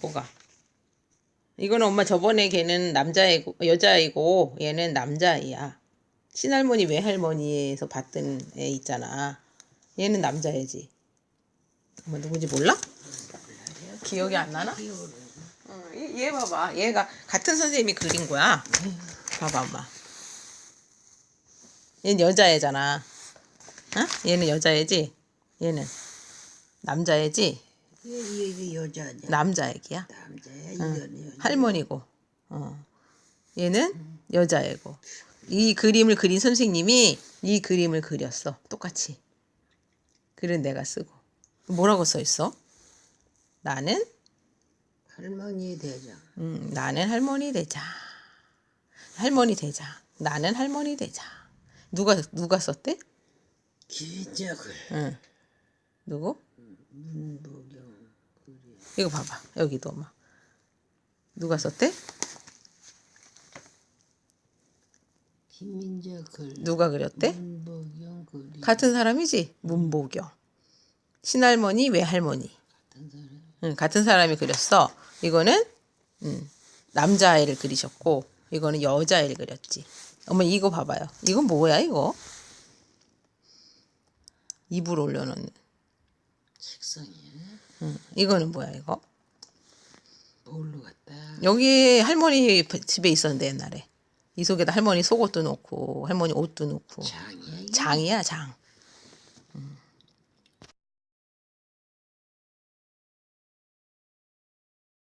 뭐가? 이거는 엄마 저번에 걔는 남자애고 여자애고 얘는 남자애야. 친할머니 외할머니에서 봤던 애 있잖아. 얘는 남자애지. 엄마 누군지 몰라? 기억이 안 나나? 응, 얘, 얘 봐봐. 얘가 같은 선생님이 그린 거야. 봐봐 엄마. 얘는 여자애잖아. 어? 얘는 여자애지. 얘는 남자애지. 이게 이게 여자냐? 남자 애기야. 남자야 이거는 여자. 할머니고. 어. 얘는 여자애고. 이 그림을 그린 선생님이 이 그림을 그렸어. 똑같이. 글은 내가 쓰고. 뭐라고 써 있어? 나는 할머니 대장. 음, 나는 할머니 되자. 할머니 되자. 나는 할머니 되자. 누가 누가 썼대? 기적을 응. 누구? 문보경 이거 봐봐. 여기도 엄마. 누가 썼대? 김민재 글 누가 그렸대? 문보경 글이 같은 사람이지. 문보경. 친할머니, 외할머니. 같은 사람. 응, 같은 사람이 그렸어. 이거는 음, 남자아이를 그리셨고 이거는 여자아이를 그렸지. 어머 이거 봐봐요. 이건 뭐야 이거? 이불 올려놓는. 책상에 응, 이거는 뭐야 이거? 뭘로 갔다. 여기 할머니 집에 있었는데 옛날에 이 속에다 할머니 속옷도 놓고 할머니 옷도 놓고 장이야. 장이야 장.